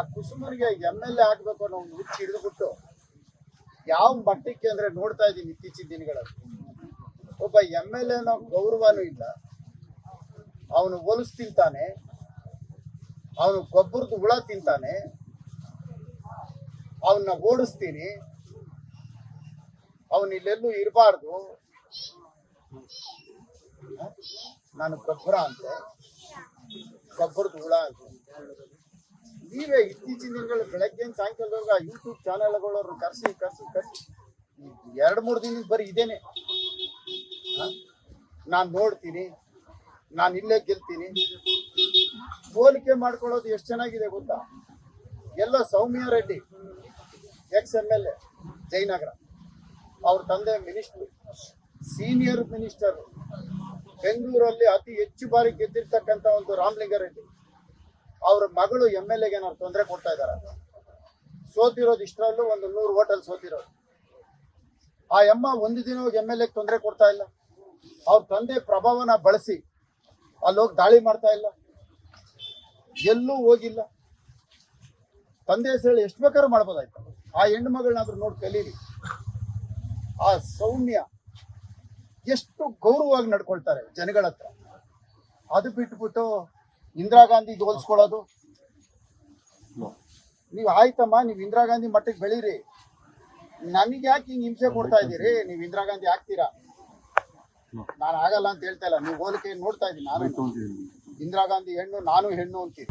ಆ ಕುಸುಮನಿಗೆ M L A ಆಗ್ಬೇಕು ಅನ್ನೋ ಒಂದು ಹುಚ್ಚು ಹಿಡಿದುಬಿಟ್ಟು ಯಾವ ಮಟ್ಟಕ್ಕೆ ಅಂದ್ರೆ ನೋಡ್ತಾ ಇದ್ದೀನಿ ಇತ್ತೀಚಿನ ದಿನಗಳಲ್ಲಿ. ಒಬ್ಬ ಎಂ ಎಲ್ ಎನ ಗೌರವನೂ ಇಲ್ಲ. ಅವನು ಹೊಲಸು ತಿಂತಾನೆ. ಅವನು ಗೊಬ್ಬರದ ಹುಳ ತಿಂತಾನೆ. ಅವನ್ನ ಓಡಿಸ್ತೀನಿ. ಅವನು ಇಲ್ಲೆಲ್ಲೂ ಇರಬಾರ್ದು. ನಾನು ಗೊಬ್ಬರ ಅಂತೆ. ಗೊಬ್ಬರದ ಹುಳ ಅಂತ ನೀವೇ ಇತ್ತೀಚಿನ ದಿನಗಳು ಬೆಳಗ್ಗೆ ಸಾಯಂಕಾಲದವರೆಗೆ ಆ ಯೂಟ್ಯೂಬ್ ಚಾನೆಲ್ಗಳವ್ರು ಕರ್ಸಿ ಕರ್ಸಿ ಕರ್ಸಿ. ಎರಡು, ಮೂರು ದಿನದ ಬರೀ ಇದೇನೆ. ನಾನು ನೋಡ್ತೀನಿ, ನಾನು ಇಲ್ಲೇ ಗೆಲ್ತೀನಿ. ಹೋಲಿಕೆ ಮಾಡ್ಕೊಳ್ಳೋದು ಎಷ್ಟು ಚೆನ್ನಾಗಿದೆ ಗೊತ್ತಾ? ಎಲ್ಲ Soumya Reddy, ex M L A, Jayanagar. ಅವ್ರ ತಂದೆ ಮಿನಿಸ್ಟ್ರು, ಸೀನಿಯರ್ ಮಿನಿಸ್ಟರ್. ಬೆಂಗಳೂರಲ್ಲಿ ಅತಿ ಹೆಚ್ಚು ಬಾರಿ ಗೆದ್ದಿರ್ತಕ್ಕಂಥ ಒಂದು ರಾಮಲಿಂಗಾರೆಡ್ಡಿ ಅವ್ರ ಮಗಳು ಎಂ ಎಲ್ ಎಗೆ ತೊಂದರೆ ಕೊಡ್ತಾ ಇದಾರೆ ಸೋತಿರೋದು ಇಷ್ಟರಲ್ಲೂ ಒಂದು ನೂರು ಹೋಟೆಲ್ ಸೋತಿರೋದು ಆ ಅಮ್ಮ ಒಂದು ದಿನ ಎಂ ಎಲ್ ಎಗೆ ತೊಂದರೆ ಕೊಡ್ತಾ ಇಲ್ಲ. ಅವ್ರ ತಂದೆ ಪ್ರಭಾವನ ಬಳಸಿ ಅಲ್ಲಿ ಹೋಗಿ ದಾಳಿ ಮಾಡ್ತಾ ಇಲ್ಲ. ಎಲ್ಲೂ ಹೋಗಿಲ್ಲ. ತಂದೆ ಹೆಸರು ಎಷ್ಟು ಬೇಕಾದ್ರೂ ಮಾಡ್ಬೋದಾಯ್ತು. ಆ ಹೆಣ್ಣು ಮಗಳನ್ನಾದ್ರೂ ನೋಡಿ ಕಲೀರಿ. ಆ ಸೌಮ್ಯ ಎಷ್ಟು ಗೌರವವಾಗಿ ನಡ್ಕೊಳ್ತಾರೆ ಜನಗಳ ಹತ್ರ ಅದು ಬಿಟ್ಬಿಟ್ಟು ಇಂದಿರಾ ಗಾಂಧಿಗೆ ಹೋಲಿಸ್ಕೊಳ್ಳೋದು ನೀವು ಆಯ್ತಮ್ಮ ನೀವು ಇಂದಿರಾ ಗಾಂಧಿ ಮಟ್ಟಕ್ಕೆ ಬೆಳೀರಿ. ನಮಗೆ ಯಾಕೆ ಹಿಂಗೆ ಹಿಂಸೆ ಕೊಡ್ತಾ ಇದ್ದೀರಿ? ನೀವು ಇಂದಿರಾ ಗಾಂಧಿ ಆಗ್ತೀರಾ? ನಾನು ಆಗಲ್ಲ ಅಂತ ಹೇಳ್ತಾ ಇಲ್ಲ. ನೀವು ಹೋಲಿಕೆ ನೋಡ್ತಾ ಇದ್ದೀನಿ ನಾನು. ಇಂದಿರಾ ಗಾಂಧಿ ಹೆಣ್ಣು ನಾನು ಹೆಣ್ಣು ಅಂತೀನಿ